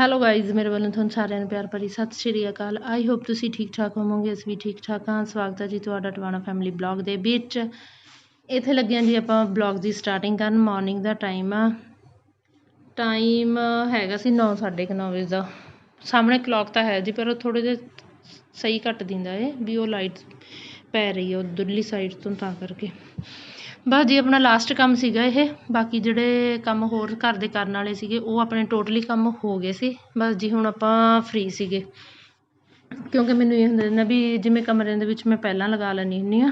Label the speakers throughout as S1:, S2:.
S1: Hello guys ਮੇਰੇ ਵੱਲੋਂ ਤੁਹਾਨੂੰ ਸਾਰਿਆਂ ਨੂੰ ਪਿਆਰ ਭਰੀ ਸਤਿ ਸ਼੍ਰੀ ਅਕਾਲ। ਆਈ ਹੋਪ ਤੁਸੀਂ ਠੀਕ ਠਾਕ ਹੋਵੋਗੇ, ਅਸੀਂ ਵੀ ਠੀਕ ਠਾਕ ਹਾਂ। ਸਵਾਗਤ ਹੈ ਜੀ ਤੁਹਾਡਾ ਟਵਾਣਾ ਫੈਮਿਲੀ ਬਲੌਗ ਦੇ ਵਿੱਚ। ਇੱਥੇ ਲੱਗਿਆ ਜੀ ਆਪਾਂ ਬਲੌਗ ਦੀ ਸਟਾਰਟਿੰਗ ਕਰਨ ਮਾਰਨਿੰਗ ਦਾ ਟਾਈਮ ਆ। ਟਾਈਮ ਹੈਗਾ ਸੀ 9:30 ਵਜੇ ਦਾ। ਸਾਹਮਣੇ ਕਲੌਕ ਤਾਂ ਹੈ ਜੀ, ਪਰ ਉਹ ਥੋੜੇ ਜਿਹਾ ਸਹੀ ਘੱਟ ਦਿੰਦਾ ਏ, ਵੀ ਉਹ ਲਾਈਟ ਪੈ ਰਹੀ ਹੈ ਉਧਰਲੀ ਸਾਈਡ ਤੋਂ ਤਾਂ ਕਰਕੇ। ਬਸ ਜੀ ਆਪਣਾ ਲਾਸਟ ਕੰਮ ਸੀਗਾ ਇਹ, ਬਾਕੀ ਜਿਹੜੇ ਕੰਮ ਹੋਰ ਘਰ ਦੇ ਕਰਨ ਵਾਲੇ ਸੀਗੇ, ਉਹ ਆਪਣੇ ਟੋਟਲੀ ਕੰਮ ਹੋ ਗਏ ਸੀ। ਬਸ ਜੀ ਹੁਣ ਆਪਾਂ ਫ੍ਰੀ ਸੀਗੇ। ਕਿਉਂਕਿ ਮੈਨੂੰ ਇਹ ਹੁੰਦਾ ਨਾ ਵੀ ਜਿਵੇਂ ਕਮਰਿਆਂ ਦੇ ਵਿੱਚ ਮੈਂ ਪਹਿਲਾਂ ਲਗਾ ਲੈਂਦੀ ਹੁੰਦੀ ਹਾਂ।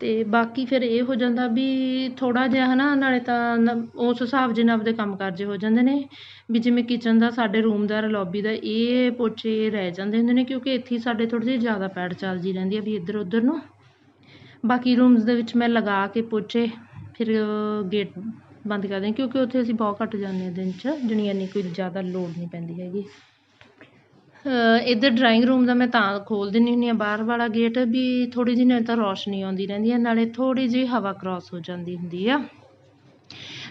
S1: ਅਤੇ ਬਾਕੀ ਫਿਰ ਇਹ ਹੋ ਜਾਂਦਾ ਵੀ ਥੋੜ੍ਹਾ ਜਿਹਾ ਹੈ ਨਾ ਨਾਲੇ ਤਾਂ ਉਸ ਹਿਸਾਬ ਜਿਹੇ ਨਾਲ ਆਪਦੇ ਕੰਮ ਕਾਰਜ ਹੋ ਜਾਂਦੇ ਨੇ। ਵੀ ਜਿਵੇਂ ਕਿਚਨ ਦਾ, ਸਾਡੇ ਰੂਮ ਦਾ ਲੌਬੀ ਦਾ, ਇਹ ਪੋਚੇ ਰਹਿ ਜਾਂਦੇ ਹੁੰਦੇ ਨੇ, ਕਿਉਂਕਿ ਇੱਥੇ ਹੀ ਸਾਡੇ ਥੋੜੀ ਜਿਹੀ ਜ਼ਿਆਦਾ ਪੈੜ ਚੱਲਦੀ ਰਹਿੰਦੀ ਆ ਵੀ ਇੱਧਰ ਉੱਧਰ ਨੂੰ। ਬਾਕੀ ਰੂਮਸ ਦੇ ਵਿੱਚ ਮੈਂ ਲਗਾ ਕੇ ਪੋਚੇ ਫਿਰ ਗੇਟ ਬੰਦ ਕਰ ਦਿੰਦੀ ਕਿਉਂਕਿ ਉੱਥੇ ਅਸੀਂ ਬਹੁਤ ਘੱਟ ਜਾਂਦੇ ਹਾਂ ਦਿਨ 'ਚ ਜਣੀ ਇੰਨੀ ਕੋਈ ਜ਼ਿਆਦਾ ਲੋੜ ਨਹੀਂ ਪੈਂਦੀ ਹੈਗੀ। ਇੱਧਰ ਡਰਾਇੰਗ ਰੂਮ ਦਾ ਮੈਂ ਤਾਂ ਖੋਲ ਦਿੰਦੀ ਹੁੰਦੀ ਹਾਂ ਬਾਹਰ ਵਾਲਾ ਗੇਟ ਵੀ ਥੋੜ੍ਹੀ ਜਿਹੀ ਨਾਲੇ ਤਾਂ ਰੌਸ਼ਨੀ ਆਉਂਦੀ ਰਹਿੰਦੀ ਹੈ, ਨਾਲੇ ਥੋੜ੍ਹੀ ਜਿਹੀ ਹਵਾ ਕ੍ਰਾਸ ਹੋ ਜਾਂਦੀ ਹੁੰਦੀ ਆ।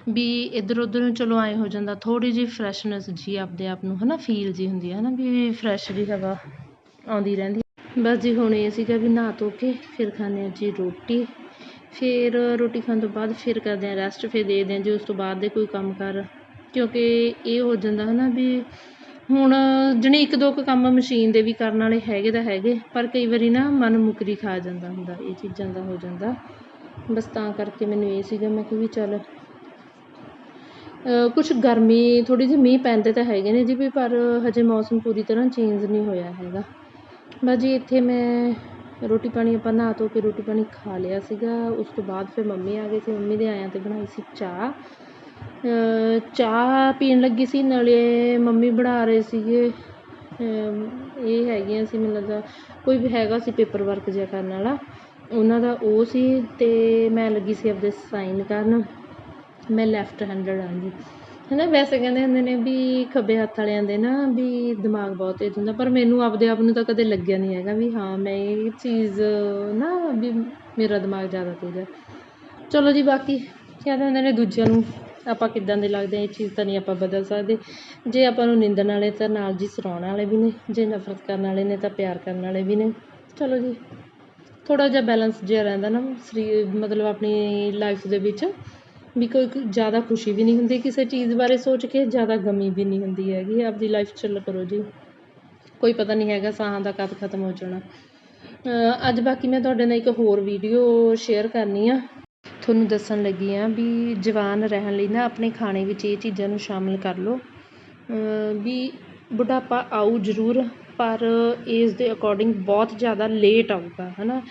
S1: ਵੀ ਇੱਧਰ ਉੱਧਰ ਨੂੰ ਚਲੋ ਐਂ ਹੋ ਜਾਂਦਾ, ਥੋੜ੍ਹੀ ਜਿਹੀ ਫਰੈਸ਼ਨੈਸ ਜੀ ਆਪਦੇ ਆਪ ਨੂੰ ਹੈ ਨਾ ਫੀਲ ਜੀ ਹੁੰਦੀ ਹੈ ਨਾ ਵੀ ਫਰੈਸ਼ ਜੀ ਹਵਾ ਆਉਂਦੀ ਰਹਿੰਦੀ। ਬਸ ਜੀ ਹੁਣ ਇਹ ਸੀਗਾ ਵੀ ਨਹਾ ਧੋ ਕੇ ਫਿਰ ਖਾਂਦੇ ਹਾਂ ਜੀ ਰੋਟੀ। ਫਿਰ ਰੋਟੀ ਖਾਣ ਤੋਂ ਬਾਅਦ ਫਿਰ ਕਰਦੇ ਹਾਂ ਰੈਸਟ ਫਿਰ ਦੇਖਦੇ ਹਾਂ ਜੀ ਉਸ ਤੋਂ ਬਾਅਦ ਦੇ ਕੋਈ ਕੰਮ ਕਰ। ਕਿਉਂਕਿ ਇਹ ਹੋ ਜਾਂਦਾ ਹੈ ਨਾ ਵੀ ਹੁਣ ਜਾਣੀ ਇੱਕ ਦੋ ਕੁ ਕੰਮ ਮਸ਼ੀਨ ਦੇ ਵੀ ਕਰਨ ਵਾਲੇ ਹੈਗੇ ਤਾਂ ਹੈਗੇ, ਪਰ ਕਈ ਵਾਰੀ ਨਾ ਮਨ ਮੁਕਰੀ ਖਾ ਜਾਂਦਾ ਹੁੰਦਾ, ਇਹ ਚੀਜ਼ਾਂ ਦਾ ਹੋ ਜਾਂਦਾ। ਬਸ ਤਾਂ ਕਰਕੇ ਮੈਨੂੰ ਇਹ ਸੀਗਾ, ਮੈਂ ਕਿ ਵੀ ਚੱਲ ਕੁਛ ਗਰਮੀ ਥੋੜ੍ਹੀ ਜਿਹੀ ਮੀਂਹ ਪੈਂਦੇ ਤਾਂ ਹੈਗੇ ਨੇ ਜੀ ਵੀ ਪਰ ਹਜੇ ਮੌਸਮ ਪੂਰੀ ਤਰ੍ਹਾਂ ਚੇਂਜ ਨਹੀਂ ਹੋਇਆ ਹੈਗਾ। ਬਸ ਜੀ ਇੱਥੇ ਮੈਂ ਰੋਟੀ ਪਾਣੀ ਆਪਾਂ ਨਹਾ ਧੋ ਕੇ ਰੋਟੀ ਪਾਣੀ ਖਾ ਲਿਆ ਸੀਗਾ। ਉਸ ਤੋਂ ਬਾਅਦ ਫਿਰ ਮੰਮੀ ਆ ਗਏ ਸੀ ਮੰਮੀ ਦੇ ਆਇਆਂ ਤੇ ਬਣਾਈ ਸੀ ਚਾਹ। ਚਾਹ ਪੀਣ ਲੱਗੀ ਸੀ, ਨਾਲੇ ਮੰਮੀ ਬਣਾ ਰਹੇ ਸੀਗੇ। ਇਹ ਹੈਗੀਆਂ ਸੀ ਮੈਨੂੰ ਲੱਗਦਾ ਕੋਈ ਵੀ ਹੈਗਾ ਸੀ ਪੇਪਰ ਵਰਕ ਜਿਹਾ ਕਰਨ ਵਾਲਾ, ਉਹਨਾਂ ਦਾ ਉਹ ਸੀ ਅਤੇ ਮੈਂ ਲੱਗੀ ਸੀ ਆਪਦੇ ਸਾਈਨ ਕਰਨ। ਮੈਂ ਲੈਫਟ ਹੈਂਡਡ ਹਾਂ ਜੀ। ਹੈ ਨਾ ਵੈਸੇ ਕਹਿੰਦੇ ਹੁੰਦੇ ਨੇ ਵੀ ਖੱਬੇ ਹੱਥ ਵਾਲਿਆਂ ਦੇ ਨਾ ਵੀ ਦਿਮਾਗ ਬਹੁਤ ਤੇਜ਼ ਹੁੰਦਾ, ਪਰ ਮੈਨੂੰ ਆਪਦੇ ਆਪ ਨੂੰ ਤਾਂ ਕਦੇ ਲੱਗਿਆ ਨਹੀਂ ਹੈਗਾ ਵੀ ਹਾਂ, ਮੈਂ ਇਹ ਚੀਜ਼ ਨਾ ਵੀ ਮੇਰਾ ਦਿਮਾਗ ਜ਼ਿਆਦਾ ਤੇਜ਼ ਹੈ। ਚਲੋ ਜੀ, ਬਾਕੀ ਕਹਿੰਦੇ ਹੁੰਦੇ ਨੇ ਦੂਜਿਆਂ ਨੂੰ ਆਪਾਂ ਕਿੱਦਾਂ ਦੇ ਲੱਗਦੇ ਹਾਂ ਇਹ ਚੀਜ਼ ਤਾਂ ਨਹੀਂ ਆਪਾਂ ਬਦਲ ਸਕਦੇ। ਜੇ ਆਪਾਂ ਨੂੰ ਨਿੰਦਣ ਵਾਲੇ ਤਾਂ ਨਾਲ ਜੀ ਸਰਾਉਣ ਵਾਲੇ ਵੀ ਨੇ, ਜੇ ਨਫ਼ਰਤ ਕਰਨ ਵਾਲੇ ਨੇ ਤਾਂ ਪਿਆਰ ਕਰਨ ਵਾਲੇ ਵੀ ਨੇ। ਚਲੋ ਜੀ, ਥੋੜ੍ਹਾ ਜਿਹਾ ਬੈਲੈਂਸ ਜਿਹਾ ਰਹਿੰਦਾ ਨਾ ਸਰੀਰ, ਮਤਲਬ ਆਪਣੀ ਲਾਈਫ ਦੇ ਵਿੱਚ। ਵੀ ਕੋਈ ਕੋਈ ਜ਼ਿਆਦਾ ਖੁਸ਼ੀ ਵੀ ਨਹੀਂ ਹੁੰਦੀ, ਕਿਸੇ ਚੀਜ਼ ਬਾਰੇ ਸੋਚ ਕੇ ਜ਼ਿਆਦਾ ਗਮੀ ਵੀ ਨਹੀਂ ਹੁੰਦੀ ਹੈਗੀ, ਆਪਦੀ ਲਾਈਫ ਚੱਲ ਕਰੋ ਜੀ। ਕੋਈ ਪਤਾ ਨਹੀਂ ਹੈਗਾ ਸਾਹਾਂ ਦਾ ਕਦ ਖਤਮ ਹੋ ਜਾਣਾ। ਅੱਜ ਬਾਕੀ ਮੈਂ ਤੁਹਾਡੇ ਨਾਲ ਇੱਕ ਹੋਰ ਵੀਡੀਓ ਸ਼ੇਅਰ ਕਰਨੀ ਆ। ਤੁਹਾਨੂੰ ਦੱਸਣ ਲੱਗੀ ਆ ਵੀ ਜਵਾਨ ਰਹਿਣ ਲਈ ਨਾ ਆਪਣੇ ਖਾਣੇ ਵਿੱਚ ਇਹ ਚੀਜ਼ਾਂ ਨੂੰ ਸ਼ਾਮਿਲ ਕਰ ਲਓ। ਵੀ ਬੁਢਾਪਾ ਆਊ ਜ਼ਰੂਰ। ਪਰ ਏਜ ਦੇ ਅਕੋਰਡਿੰਗ ਬਹੁਤ ਜ਼ਿਆਦਾ ਲੇਟ ਆਊਗਾ ਹੈ ਨਾ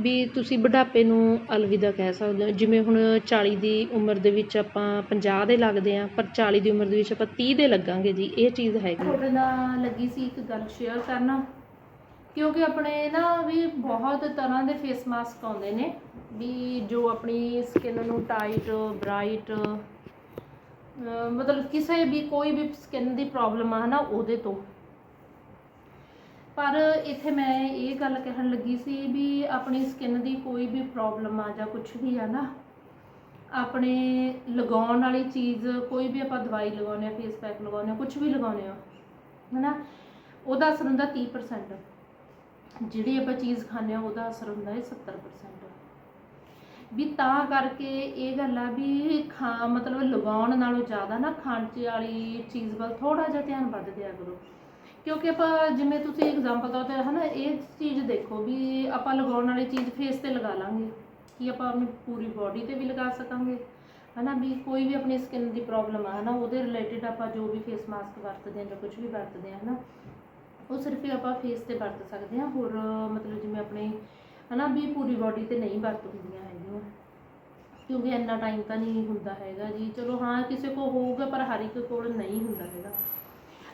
S1: ਵੀ ਤੁਸੀਂ ਬੁਢਾਪੇ ਨੂੰ ਅਲਵਿਦਾ ਕਹਿ ਸਕਦੇ ਹੋ। ਜਿਵੇਂ ਹੁਣ 40 ਦੀ ਉਮਰ ਦੇ ਵਿੱਚ ਆਪਾਂ 50 ਦੇ ਲੱਗਦੇ ਹਾਂ, ਪਰ 40 ਦੀ ਉਮਰ ਦੇ ਵਿੱਚ ਆਪਾਂ ਤੀਹ ਦੇ ਲੱਗਾਂਗੇ ਜੀ, ਇਹ ਚੀਜ਼ ਹੈਗੀ। ਤੁਹਾਡੇ ਨਾਲ ਲੱਗੀ ਸੀ ਇੱਕ ਗੱਲ ਸ਼ੇਅਰ ਕਰਨਾ? ਕਿਉਂਕਿ ਆਪਣੇ ਨਾ ਵੀ ਬਹੁਤ ਤਰ੍ਹਾਂ ਦੇ ਫੇਸ ਮਾਸਕ ਆਉਂਦੇ ਨੇ, ਵੀ ਜੋ ਆਪਣੀ ਸਕਿਨ ਨੂੰ ਟਾਈਟ ਬ੍ਰਾਈਟ ਮਤਲਬ ਕਿਸੇ ਵੀ ਕੋਈ ਵੀ ਸਕਿਨ ਦੀ ਪ੍ਰੋਬਲਮ ਆ ਨਾ ਉਹਦੇ ਤੋਂ। ਪਰ ਇੱਥੇ ਮੈਂ ਇਹ ਗੱਲ ਕਹਿਣ ਲੱਗੀ ਸੀ ਵੀ ਆਪਣੀ ਸਕਿਨ ਦੀ ਕੋਈ ਵੀ ਪ੍ਰੋਬਲਮ ਆ ਜਾਂ ਕੁਝ ਵੀ ਆ ਨਾ, ਆਪਣੇ ਲਗਾਉਣ ਵਾਲੀ ਚੀਜ਼, ਕੋਈ ਵੀ ਆਪਾਂ ਦਵਾਈ ਲਗਾਉਂਦੇ ਆ ਫੇਸ ਪੈਕ ਲਗਾਉਂਦੇ ਆ ਕੁਝ ਵੀ ਲਗਾਉਂਦੇ ਆ, ਹਨਾ, ਉਹਦਾ ਅਸਰ ਹੁੰਦਾ 30% ਜਿਹੜੀ ਆਪਾਂ ਚੀਜ਼ ਖਾਂਦੇ ਆ, ਉਹਦਾ ਅਸਰ ਹੁੰਦਾ ਹੈ 70% ਵੀ ਤਾਂ ਕਰਕੇ ਇਹ ਗੱਲ ਆ ਵੀ ਖਾ, ਮਤਲਬ ਲਗਾਉਣ ਨਾਲੋਂ ਜ਼ਿਆਦਾ ਨਾ ਖਾਣ ਚ ਵਾਲੀ ਚੀਜ਼ ਵੱਲ ਥੋੜਾ ਜਿਹਾ ਧਿਆਨ ਵੱਧ ਦਿਆ ਕਰੋ। ਕਿਉਂਕਿ ਆਪਾਂ ਜਿਵੇਂ ਤੁਸੀਂ ਐਗਜ਼ਾਮਪਲ ਤੌਰ ਤੇ ਹਨਾ, ਇਹ ਚੀਜ਼ ਦੇਖੋ ਵੀ ਆਪਾਂ ਲਗਾਉਣ ਵਾਲੀ ਚੀਜ਼ ਫੇਸ ਤੇ ਲਗਾ ਲਾਂਗੇ, ਕਿ ਆਪਾਂ ਆਪਣੀ ਪੂਰੀ ਬਾਡੀ ਤੇ ਵੀ ਲਗਾ ਸਕਾਂਗੇ। ਹਨਾ ਵੀ ਕੋਈ ਵੀ ਆਪਣੀ ਸਕਿਨ ਦੀ ਪ੍ਰੋਬਲਮ ਆ, ਹਨਾ, ਉਹਦੇ ਰਿਲੇਟਡ ਆਪਾਂ ਜੋ ਵੀ ਫੇਸ ਮਾਸਕ ਵਰਤਦੇ ਹਾਂ ਜਾਂ ਕੁਝ ਵੀ ਵਰਤਦੇ ਹਾਂ, ਹਨਾ, ਉਹ ਸਿਰਫ ਹੀ ਆਪਾਂ ਫੇਸ ਤੇ ਵਰਤ ਸਕਦੇ ਹਾਂ। ਹੋਰ ਮਤਲਬ ਜਿਵੇਂ ਆਪਣੇ, ਹਨਾ, ਵੀ ਪੂਰੀ ਬਾਡੀ ਤੇ ਨਹੀਂ ਵਰਤ ਹੁੰਦੀਆਂ ਹੈਗੀਆਂ। ਕਿਉਂਕਿ ਇੰਨਾ ਟਾਈਮ ਤਾਂ ਨਹੀਂ ਹੁੰਦਾ ਹੈਗਾ ਜੀ। ਚਲੋ ਹਾਂ, ਕਿਸੇ ਕੋ ਹੋਊਗਾ, ਪਰ ਹਰ ਇੱਕ ਕੋਲ ਨਹੀਂ ਹੁੰਦਾ ਹੈਗਾ।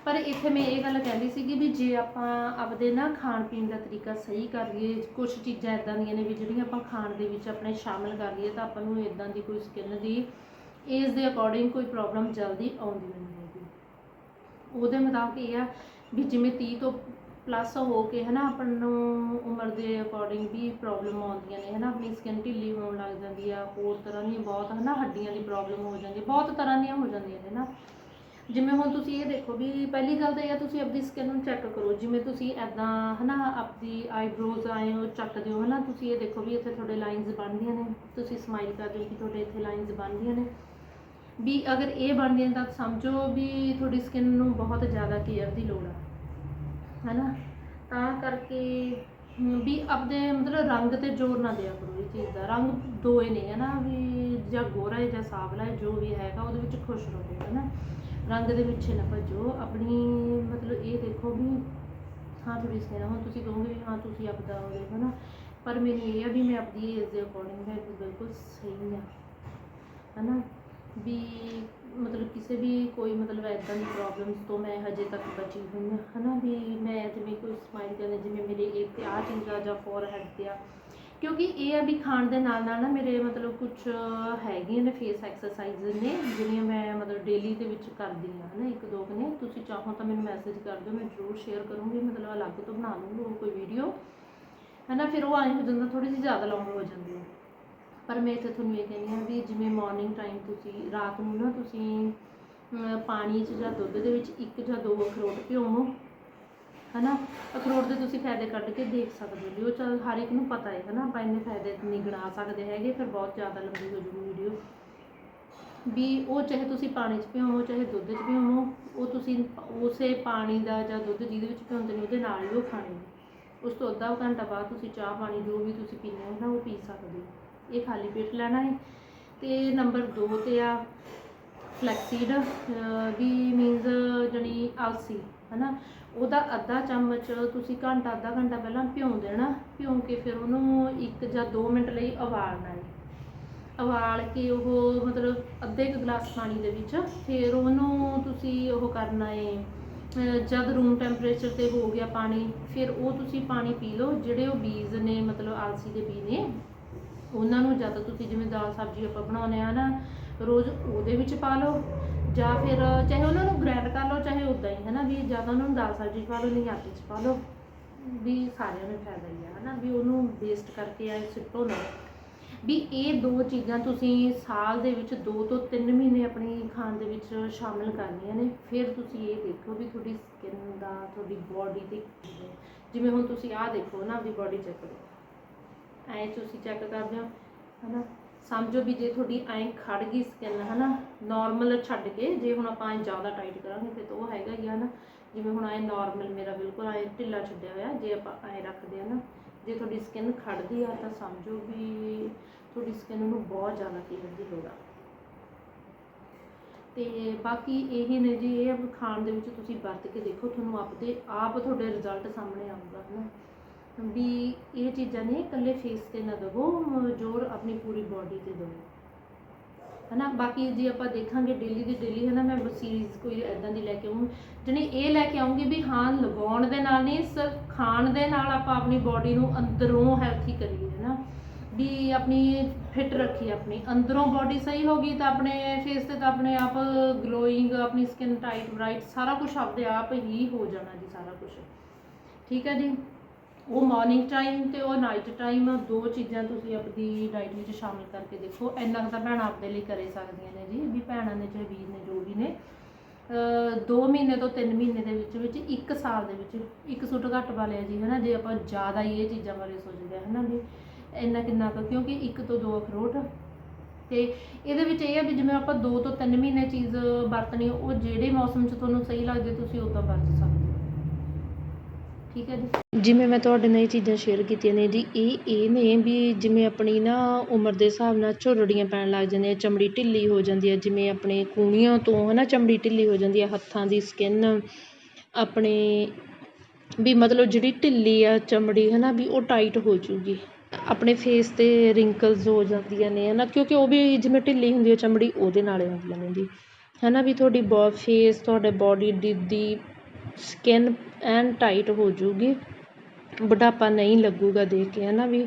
S1: ਪਰ ਇੱਥੇ ਮੈਂ ਇਹ ਗੱਲ ਕਹਿੰਦੀ ਸੀਗੀ ਵੀ ਜੇ ਆਪਾਂ ਆਪਦੇ ਨਾ ਖਾਣ ਪੀਣ ਦਾ ਤਰੀਕਾ ਸਹੀ ਕਰ ਲਈਏ ਕੁਝ ਚੀਜ਼ਾਂ ਇਦਾਂ ਦੀਆਂ ਨੇ ਵੀ ਜਿਹੜੀਆਂ ਆਪਾਂ ਖਾਣ ਦੇ ਵਿੱਚ ਆਪਣੇ ਸ਼ਾਮਿਲ ਕਰ ਲਈਏ ਤਾਂ ਆਪਾਂ ਨੂੰ ਇਦਾਂ ਦੀ ਕੋਈ ਸਕਿਨ ਦੀ ਏਜ ਦੇ ਅਕੋਰਡਿੰਗ ਕੋਈ ਪ੍ਰੋਬਲਮ ਜਲਦੀ ਆਉਂਦੀ ਨਹੀਂ ਹੈਗੀ। ਉਹਦੇ ਮੁਤਾਬਕ ਇਹ ਆ ਵੀ ਜਿਵੇਂ 30 ਤੋਂ ਪਲੱਸ ਹੋ ਕੇ ਹਨਾ ਆਪਾਂ ਨੂੰ ਉਮਰ ਦੇ ਅਕੋਰਡਿੰਗ ਵੀ ਪ੍ਰੋਬਲਮ ਆਉਂਦੀਆਂ ਨੇ ਹਨਾ, ਆਪਣੀ ਸਕਿਨ ਢਿੱਲੀ ਹੋਣ ਲੱਗ ਜਾਂਦੀ ਆ, ਹੋਰ ਤਰ੍ਹਾਂ ਦੀਆਂ ਬਹੁਤ ਹਨਾ ਹੱਡੀਆਂ ਦੀ ਪ੍ਰੋਬਲਮ ਹੋ ਜਾਂਦੀ ਬਹੁਤ ਤਰ੍ਹਾਂ ਦੀਆਂ ਹੋ ਜਾਂਦੀਆਂ ਨੇ ਨਾ। ਜਿਵੇਂ ਹੁਣ ਤੁਸੀਂ ਇਹ ਦੇਖੋ ਵੀ ਪਹਿਲੀ ਗੱਲ ਤਾਂ ਇਹ ਆ, ਤੁਸੀਂ ਆਪਣੀ ਸਕਿਨ ਨੂੰ ਚੈੱਕ ਕਰੋ। ਜਿਵੇਂ ਤੁਸੀਂ ਐਦਾਂ ਹਨਾ, ਆਪਦੀ ਆਈਬ੍ਰੋਜ਼ ਆਏ ਹੋ, ਚੱਟਦੇ ਹੋ, ਹਨਾ, ਤੁਸੀਂ ਇਹ ਦੇਖੋ ਵੀ ਇੱਥੇ ਤੁਹਾਡੇ ਲਾਈਨਸ ਬਣਦੀਆਂ ਨੇ। ਤੁਸੀਂ ਸਮਾਈਲ ਕਰ ਹੋ ਕਿ ਤੁਹਾਡੇ ਇੱਥੇ ਲਾਈਨਸ ਬਣਦੀਆਂ ਨੇ। ਵੀ ਅਗਰ ਇਹ ਬਣਦੀਆਂ ਨੇ ਤਾਂ ਸਮਝੋ ਵੀ ਤੁਹਾਡੀ ਸਕਿਨ ਨੂੰ ਬਹੁਤ ਜ਼ਿਆਦਾ ਕੇਅਰ ਦੀ ਲੋੜ ਆ, ਹਨਾ। ਤਾਂ ਕਰਕੇ ਵੀ ਆਪਦੇ ਮਤਲਬ ਰੰਗ ਤੇ ਜ਼ੋਰ ਨਾ ਦਿਆ ਕਰੋ ਇਹ ਚੀਜ਼ ਦਾ। ਰੰਗ ਦੋ ਹੀ ਨੇ, ਹਨਾ, ਵੀ ਜਾਂ ਗੋਰਾ ਹੈ ਜਾਂ ਸਾਵਲਾ ਹੈ, ਜੋ ਵੀ ਹੈਗਾ, ਉਹਦੇ ਵਿੱਚ ਖੁਸ਼ ਰਹੋ, ਹਨਾ। ਰੰਗ ਦੇ ਪਿੱਛੇ ਨਾ ਭੱਜੋ। ਆਪਣੀ ਮਤਲਬ ਇਹ ਦੇਖੋ ਵੀ ਹਾਂ ਤੁਹਾਡੀ ਸਕਿਨ ਹੁਣ ਤੁਸੀਂ ਕਹੋਗੇ ਵੀ ਹਾਂ ਤੁਸੀਂ ਆਪਦਾ ਹੋ ਦੇਖੋ ਨਾ ਪਰ ਮੇਰੀ ਇਹ ਆ ਵੀ ਮੈਂ ਆਪਦੀ ਏਜ ਦੇ ਅਕੋਰਡਿੰਗ ਹੈ ਬਿਲਕੁਲ ਸਹੀ ਆ, ਹਨਾ? ਵੀ ਮਤਲਬ ਕਿਸੇ ਵੀ ਕੋਈ ਮਤਲਬ ਐਦਾਂ ਦੀ ਪ੍ਰੋਬਲਮਸ ਤੋਂ ਮੈਂ ਹਜੇ ਤੱਕ ਬਚੀ ਹੋਈ ਹਾਂ ਹਨਾ? ਵੀ ਮੈਂ ਜਿਵੇਂ ਕੋਈ ਸਮਾਈਲ ਕਰਦੇ ਜਿਵੇਂ ਮੇਰੇ ਇਹ ਤੇ ਆਹ ਚੀਜ਼ ਆ ਜਾਂ ਫੋਰਹੈਡ ਤੇ ਆ ਕਿਉਂਕਿ ਇਹ ਆ ਵੀ ਖਾਣ ਦੇ ਨਾਲ ਨਾਲ ਨਾ ਮੇਰੇ ਮਤਲਬ ਕੁਝ ਹੈਗੀਆਂ ਨੇ ਫੇਸ ਐਕਸਰਸਾਈਜ਼ ਨੇ, ਜਿਹੜੀਆਂ ਮੈਂ ਮਤਲਬ ਡੇਲੀ ਦੇ ਵਿੱਚ ਕਰਦੀ ਹਾਂ ਨਾ ਇੱਕ ਦੋ ਕੁ ਨੇ। ਤੁਸੀਂ ਚਾਹੋ ਤਾਂ ਮੈਨੂੰ ਮੈਸੇਜ ਕਰ ਦਿਓ, ਮੈਂ ਜ਼ਰੂਰ ਸ਼ੇਅਰ ਕਰੂੰਗੀ, ਮਤਲਬ ਅਲੱਗ ਤੋਂ ਬਣਾ ਲੂੰਗੀ ਉਹ ਕੋਈ ਵੀਡੀਓ ਹੈ ਨਾ ਫਿਰ ਉਹ ਆਏ ਹੋ ਜਾਂਦਾ ਥੋੜੀ ਜਿਹੀ ਜ਼ਿਆਦਾ ਲੌਂਗ ਹੋ ਜਾਂਦੀ ਹੈ। ਪਰ ਮੈਂ ਇੱਥੇ ਤੁਹਾਨੂੰ ਇਹ ਕਹਿੰਦੀ ਹਾਂ ਵੀ ਜਿਵੇਂ ਮਾਰਨਿੰਗ ਟਾਈਮ ਤੁਸੀਂ, ਰਾਤ ਨੂੰ ਨਾ ਤੁਸੀਂ ਪਾਣੀ 'ਚ ਜਾਂ ਦੁੱਧ ਦੇ ਵਿੱਚ ਇੱਕ ਜਾਂ ਦੋ ਅਖਰੋਟ ਭਿਓਵੋ ਹਨਾ? ਅਖਰੋਟ ਦੇ ਤੁਸੀਂ ਫਾਇਦੇ ਕੱਢ ਕੇ ਦੇਖ ਸਕਦੇ ਹੋ। ਵੀ ਉਹ ਚੱਲ ਹਰ ਇੱਕ ਨੂੰ ਪਤਾ ਹੈ, ਹਨਾ? ਆਪਾਂ ਇੰਨੇ ਫਾਇਦੇ ਨਹੀਂ ਗਿਣਾ ਸਕਦੇ ਹੈਗੇ, ਫਿਰ ਬਹੁਤ ਜ਼ਿਆਦਾ ਲੰਬੀ ਹੋ ਜੂਗੀ ਵੀਡੀਓ। ਵੀ ਉਹ ਚਾਹੇ ਤੁਸੀਂ ਪਾਣੀ 'ਚ ਭਿਓਵੋ ਚਾਹੇ ਦੁੱਧ 'ਚ ਭਿਓਵੋ ਉਹ ਤੁਸੀਂ ਉਸੇ ਪਾਣੀ ਦਾ ਜਾਂ ਦੁੱਧ ਜਿਹਦੇ ਵਿੱਚ ਭਿਉਂਦੇ ਨੇ, ਉਹਦੇ ਨਾਲ ਹੀ ਉਹ ਖਾਣੇ ਉਸ ਤੋਂ ਅੱਧਾ ਘੰਟਾ ਬਾਅਦ ਤੁਸੀਂ ਚਾਹ ਪਾਣੀ ਜੋ ਵੀ ਤੁਸੀਂ ਪੀਣਾ ਹੈ ਨਾ ਉਹ ਪੀ ਸਕਦੇ ਹੋ। ਇਹ ਖਾਲੀ ਪੇਟ ਲੈਣਾ ਹੈ। ਤੇ ਨੰਬਰ 2 ਤੇ ਆ, ਫਲੈਕਸੀਡ ਵੀ ਮੀਨਸ ਜਣੀ ਆਲਸੀ। ਹਨਾ? ਉਹਦਾ ਅੱਧਾ ਚਮਚ ਤੁਸੀਂ ਘੰਟਾ, ਅੱਧਾ ਘੰਟਾ ਪਹਿਲਾਂ ਭਿਉਂ ਦੇਣਾ, ਭਿਉਂ ਕੇ ਫਿਰ ਉਹਨੂੰ ਇੱਕ ਜਾਂ 2 ਮਿੰਟ ਲਈ ਉਬਾਲਣਾ ਹੈ ਉਬਾਲ ਕੇ ਉਹ ਮਤਲਬ ਅੱਧੇ ਕੁ ਗਲਾਸ ਪਾਣੀ ਦੇ ਵਿੱਚ ਫਿਰ ਉਹਨੂੰ ਤੁਸੀਂ ਉਹ ਕਰਨਾ ਹੈ ਜਦ ਰੂਮ ਟੈਂਪਰੇਚਰ ਤੇ ਹੋ ਗਿਆ ਪਾਣੀ, ਫਿਰ ਉਹ ਤੁਸੀਂ ਪਾਣੀ ਪੀ ਲਓ, ਜਿਹੜੇ ਉਹ ਬੀਜ ਨੇ ਮਤਲਬ ਆਲਸੀ ਦੇ ਬੀਜ ਨੇ, ਉਹਨਾਂ ਨੂੰ ਜਦ ਤੁਸੀਂ ਜਿਵੇਂ ਦਾਲ ਸਬਜ਼ੀ ਆਪਾਂ ਬਣਾਉਂਦੇ ਆ ਨਾ, ਰੋਜ਼ ਉਹਦੇ ਵਿੱਚ ਪਾ ਲਓ ਜਾਂ ਫਿਰ ਚਾਹੇ ਉਹਨਾਂ ਨੂੰ ਗ੍ਰੈਂਡ ਉਦਾਂ ਹੀ ਹੈ ਨਾ ਵੀ ਜ਼ਿਆਦਾ ਉਹਨਾਂ ਨੂੰ ਦਾਲ ਸਬਜ਼ੀ 'ਚ ਪਾ ਲਓ, ਨਹੀਂ ਆਟੇ 'ਚ ਪਾ ਲਓ, ਵੀ ਸਾਰਿਆਂ ਨੂੰ ਫਾਇਦਾ ਹੀ ਆ, ਹਨਾ, ਵੀ ਉਹਨੂੰ ਵੇਸਟ ਕਰਕੇ ਆਏ ਸਿੱਟੋ ਨਾ। ਵੀ ਇਹ ਦੋ ਚੀਜ਼ਾਂ ਤੁਸੀਂ ਸਾਲ ਦੇ ਵਿੱਚ ਦੋ ਤੋਂ ਤਿੰਨ ਮਹੀਨੇ ਆਪਣੀ ਖਾਣ ਦੇ ਵਿੱਚ ਸ਼ਾਮਿਲ ਕਰਨੀਆਂ ਨੇ, ਫਿਰ ਤੁਸੀਂ ਇਹ ਦੇਖੋ ਵੀ ਤੁਹਾਡੀ ਸਕਿਨ ਦਾ, ਤੁਹਾਡੀ ਬਾਡੀ ਤੇ ਜਿਵੇਂ ਹੁਣ ਤੁਸੀਂ ਆਹ ਦੇਖੋ ਨਾ, ਆਪਦੀ ਬਾਡੀ ਚੈੱਕ ਕਰੋ। ਐਂ ਤੁਸੀਂ ਚੈੱਕ ਕਰਦੇ ਹੋ, ਹਨਾ। ਸਮਝੋ ਵੀ ਜੇ ਤੁਹਾਡੀ ਐਂ ਖੜ ਗਈ ਸਕਿਨ ਹਨਾ ਨਾਰਮਲ ਛੱਡ ਕੇ, ਜੇ ਹੁਣ ਆਪਾਂ ਐਂ ਜ਼ਿਆਦਾ ਟਾਈਟ ਕਰਾਂਗੇ, ਫਿਰ ਤਾਂ ਉਹ ਹੈਗਾ ਹੀ ਆ ਨਾ ਜਿਵੇਂ ਹੁਣ ਐਂ ਨਾਰਮਲ ਮੇਰਾ ਬਿਲਕੁਲ ਐਂ ਢਿੱਲਾ ਛੱਡਿਆ ਹੋਇਆ, ਜੇ ਆਪਾਂ ਐਂ ਰੱਖਦੇ ਆ ਨਾ, ਜੇ ਤੁਹਾਡੀ ਸਕਿਨ ਖੜਦੀ ਆ, ਤਾਂ ਸਮਝੋ ਵੀ ਤੁਹਾਡੀ ਸਕਿਨ ਨੂੰ ਬਹੁਤ ਜ਼ਿਆਦਾ ਕੇਅਰ ਦੀ ਲੋੜ ਆ। ਤੇ ਬਾਕੀ ਇਹ ਨੇ ਜੀ, ਇਹ ਖਾਣ ਦੇ ਵਿੱਚ ਤੁਸੀਂ ਵਰਤ ਕੇ ਦੇਖੋ, ਤੁਹਾਨੂੰ ਆਪਦੇ ਆਪ ਤੁਹਾਡੇ ਰਿਜ਼ਲਟ ਸਾਹਮਣੇ ਆਊਗਾ, ਹਨਾ। ਵੀ ਇਹ ਚੀਜ਼ਾਂ ਨੇ ਇਕੱਲੇ ਫੇਸ ਤੇ ਨਾ ਦਵੋ ਜ਼ੋਰ ਆਪਣੀ ਪੂਰੀ ਬਾਡੀ ਤੇ ਦਿਓ ਹਨਾ? ਬਾਕੀ ਜੇ ਆਪਾਂ ਦੇਖਾਂਗੇ ਡੇਲੀ ਦੀ ਡੇਲੀ ਹਨਾ, ਮੈਂ ਸੀਰੀਜ਼ ਕੋਈ ਐਦਾਂ ਦੀ ਲੈ ਕੇ ਆਉਂ ਜਣੀ ਇਹ ਲੈ ਕੇ ਆਉਂਗੀ ਵੀ ਹਾਂ, ਲਗਾਉਣ ਦੇ ਨਾਲ ਨਹੀਂ, ਸਿਰਫ ਖਾਣ ਦੇ ਨਾਲ ਆਪਾਂ ਆਪਣੀ ਬਾਡੀ ਨੂੰ ਅੰਦਰੋਂ ਹੈਲਥੀ ਕਰੀਏ, ਹਨਾ? ਵੀ ਆਪਣੀ ਫਿਟ ਰੱਖੀਏ ਆਪਣੀ। ਅੰਦਰੋਂ ਬਾਡੀ ਸਹੀ ਹੋਗੀ ਤਾਂ ਆਪਣੇ ਫੇਸ ਤੇ ਤਾਂ ਆਪਣੇ ਆਪ ਗਲੋਇੰਗ ਆਪਣੀ ਸਕਿਨ ਟਾਈਟ ਬ੍ਰਾਈਟ ਸਾਰਾ ਕੁਝ ਆਪਦੇ ਆਪ ਹੀ ਹੋ ਜਾਣਾ ਜੀ, ਸਾਰਾ ਕੁਝ ਠੀਕ ਹੈ ਜੀ? ਉਹ ਮਾਰਨਿੰਗ ਟਾਈਮ ਤੇ ਉਹ ਨਾਈਟ ਟਾਈਮ ਦੋ ਚੀਜ਼ਾਂ ਤੁਸੀਂ ਆਪਣੀ ਡਾਈਟ ਵਿੱਚ ਸ਼ਾਮਿਲ ਕਰਕੇ ਦੇਖੋ। ਇੰਨਾ ਕੁ ਤਾਂ ਭੈਣਾਂ ਆਪਦੇ ਲਈ ਕਰੇ ਸਕਦੀਆਂ ਨੇ ਜੀ, ਵੀ ਭੈਣਾਂ ਨੇ, ਚਾਹੇ ਵੀਰ ਨੇ, ਜੋ ਵੀ ਨੇ। 2 ਮਹੀਨੇ ਤੋਂ 3 ਮਹੀਨੇ ਦੇ ਵਿੱਚ ਵਿੱਚ ਇੱਕ ਸਾਲ ਦੇ ਵਿੱਚ ਇੱਕ ਸੁੱਟ ਘੱਟ ਪਾ ਲਿਆ ਜੀ, ਹਨਾ? ਜੇ ਆਪਾਂ ਜ਼ਿਆਦਾ ਹੀ ਇਹ ਚੀਜ਼ਾਂ ਬਾਰੇ ਸੋਚਦੇ ਆ ਹਨਾ ਵੀ ਇੰਨਾ ਕਿੰਨਾ ਕੁ, ਕਿਉਂਕਿ ਇੱਕ ਤੋਂ ਦੋ ਅਖਰੋਟ। ਤੇ ਇਹਦੇ ਵਿੱਚ ਇਹ ਆ ਵੀ ਜਿਵੇਂ ਆਪਾਂ 2 ਤੋਂ 3 ਮਹੀਨੇ ਚੀਜ਼ ਵਰਤਣੀ, ਉਹ ਜਿਹੜੇ ਮੌਸਮ 'ਚ ਤੁਹਾਨੂੰ ਸਹੀ ਲੱਗਦੇ, ਤੁਸੀਂ ਉਦਾਂ ਵਰਤ ਸਕਦੇ ਹੋ। ਠੀਕ ਹੈ ਜੀ। ਜਿਵੇਂ ਮੈਂ ਤੁਹਾਡੇ ਨਾਲ ਇਹ ਚੀਜ਼ਾਂ ਸ਼ੇਅਰ ਕੀਤੀਆਂ ਨੇ ਜੀ, ਇਹ ਇਹ ਨੇ ਵੀ ਜਿਵੇਂ ਆਪਣੀ ਨਾ ਉਮਰ ਦੇ ਹਿਸਾਬ ਨਾਲ ਝੁਰੜੀਆਂ ਪੈਣ ਲੱਗ ਜਾਂਦੀਆਂ, ਚਮੜੀ ਢਿੱਲੀ ਹੋ ਜਾਂਦੀ ਹੈ, ਜਿਵੇਂ ਆਪਣੇ ਕੂਣੀਆਂ ਤੋਂ ਹੈ ਨਾ ਚਮੜੀ ਢਿੱਲੀ ਹੋ ਜਾਂਦੀ ਹੈ, ਹੱਥਾਂ ਦੀ ਸਕਿਨ ਆਪਣੇ ਵੀ ਮਤਲਬ ਜਿਹੜੀ ਢਿੱਲੀ ਆ ਚਮੜੀ ਹੈ ਨਾ ਵੀ ਉਹ ਟਾਈਟ ਹੋ ਜੂਗੀ। ਆਪਣੇ ਫੇਸ ਤੇ ਰਿੰਕਲਸ ਹੋ ਜਾਂਦੀਆਂ ਨੇ ਹੈ ਨਾ ਕਿਉਂਕਿ ਉਹ ਵੀ ਜਿਵੇਂ ਢਿੱਲੀ ਹੁੰਦੀ ਹੈ, ਚਮੜੀ ਉਹਦੇ ਨਾਲ ਹੁੰਦੀਆਂ ਨੇ ਜੀ। ਹੈ ਨਾ ਵੀ ਤੁਹਾਡੀ ਬੋ ਫੇਸ ਤੁਹਾਡੇ ਬੋਡੀ ਦੀ ਦੀ ਸਕਿਨ ਐਨ ਟਾਈਟ ਹੋ ਜੂਗੀ ਬੁਢਾਪਾ ਨਹੀਂ ਲੱਗੂਗਾ ਦੇਖ ਕੇ ਹੈ ਨਾ ਵੀ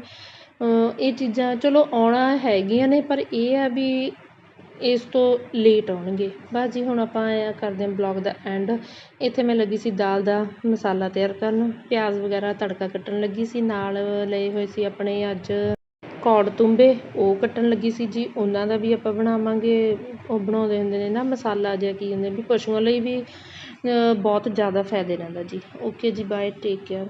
S1: ਇਹ ਚੀਜ਼ਾਂ ਚਲੋ ਆਉਣਾ ਹੈਗੀਆਂ ਨੇ, ਪਰ ਇਹ ਆ ਵੀ ਇਸ ਤੋਂ ਲੇਟ ਆਉਣਗੇ। ਬਸ ਜੀ, ਹੁਣ ਆਪਾਂ ਐਂ ਕਰਦੇ ਹਾਂ ਬਲੌਗ ਦਾ ਐਂਡ ਇੱਥੇ ਮੈਂ ਲੱਗੀ ਸੀ ਦਾਲ ਦਾ ਮਸਾਲਾ ਤਿਆਰ ਕਰਨ। ਪਿਆਜ਼ ਵਗੈਰਾ ਤੜਕਾ ਕੱਟਣ ਲੱਗੀ ਸੀ। ਨਾਲ ਲਏ ਹੋਏ ਸੀ ਆਪਣੇ ਅੱਜ ਕੌੜ ਤੁੰਬੇ, ਉਹ ਕੱਟਣ ਲੱਗੀ ਸੀ ਜੀ। ਉਹਨਾਂ ਦਾ ਵੀ ਆਪਾਂ ਬਣਾਵਾਂਗੇ, ਉਹ ਬਣਾਉਂਦੇ ਹੁੰਦੇ ਨੇ ਨਾ ਮਸਾਲਾ ਜਿਹਾ ਕੀ ਹੁੰਦੇ ਵੀ ਪਸ਼ੂਆਂ ਲਈ ਵੀ ਬਹੁਤ ਜ਼ਿਆਦਾ ਫਾਇਦੇ ਰਹਿੰਦਾ ਜੀ। ਓਕੇ ਜੀ ਬਾਏ ਟੇਕ ਕੇਅਰ